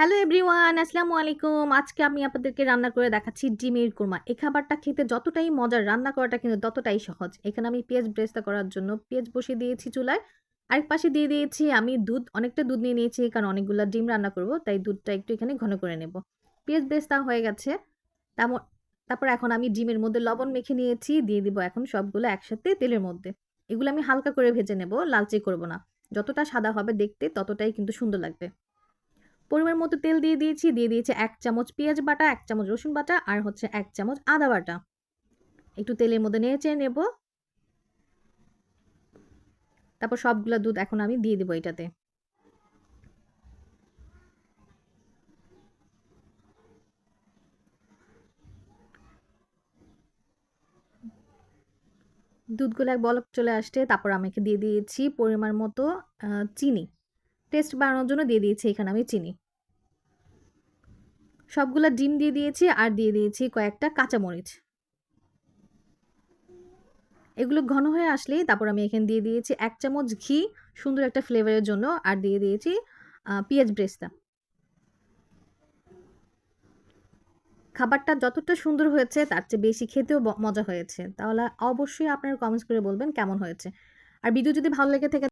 Hello everyone, আসসালামু আলাইকুম। আজকে আমি আপনাদেরকে রান্না করে দেখাচ্ছি ডিমের কুরমা। এই খাবারটা খেতে যতটাই মজার রান্না করাটা কিন্তু ততটাই সহজ। এখানে আমি পেঁয়াজ ব্রেস্তা করার জন্য পেঁয়াজ বসিয়ে দিয়েছি চুলায়। আরেক পাশে দিয়ে দিয়েছি আমি দুধ, অনেকটা দুধ নিয়ে নিয়েছি কারণ অনেকগুলো ডিম রান্না করব, তাই দুধটা একটু এখানে ঘন করে নেব। পেঁয়াজ ব্রেস্তা হয়ে গেছে। তারপর এখন আমি ডিমের মধ্যে লবণ মেখে নিয়েছি, দিয়ে দিব এখন সবগুলো একসাথে তেলের মধ্যে। এগুলো আমি হালকা করে ভেজে নেব, লালচে করব না। যতটা সাদা হবে দেখতে ততটাই কিন্তু সুন্দর লাগবে। পরিমাণ মতো তেল দিয়ে দিয়েছি দিয়ে দিয়েছি এক চামচ পেঁয়াজ বাটা, এক চামচ রসুন বাটা আর হচ্ছে এক চামচ আদা বাটা। একটু তেলের মধ্যে নেড়ে চেড়ে নেব। তারপর সবগুলো দুধ এখন আমি দিয়ে দেবো এটাতে। দুধগুলো এক বলক চলে আসছে, তারপর আমি দিয়ে দিয়েছি পরিমাণ মতো চিনি। টেস্ট বাড়ানোর জন্য দিয়ে দিয়েছি এখানে আমি চিনি। সবগুলা ডিম দিয়ে দিয়েছি আর দিয়ে দিয়েছি কয়েকটা কাঁচামরিচ। এগুলো ঘন হয়ে আসলেই তারপর আমি এখানে দিয়ে দিয়েছি এক চামচ ঘি, সুন্দর একটা ফ্লেভারের জন্য, আর দিয়ে দিয়েছি পেঁয়াজ ব্রেস্তা। খাবারটা যতটা সুন্দর হয়েছে, তার চেয়ে বেশি খেতেও মজা হয়েছে। তাহলে অবশ্যই আপনারা কমেন্টস করে বলবেন কেমন হয়েছে। আর ভিডিও যদি ভালো লেগে থাকে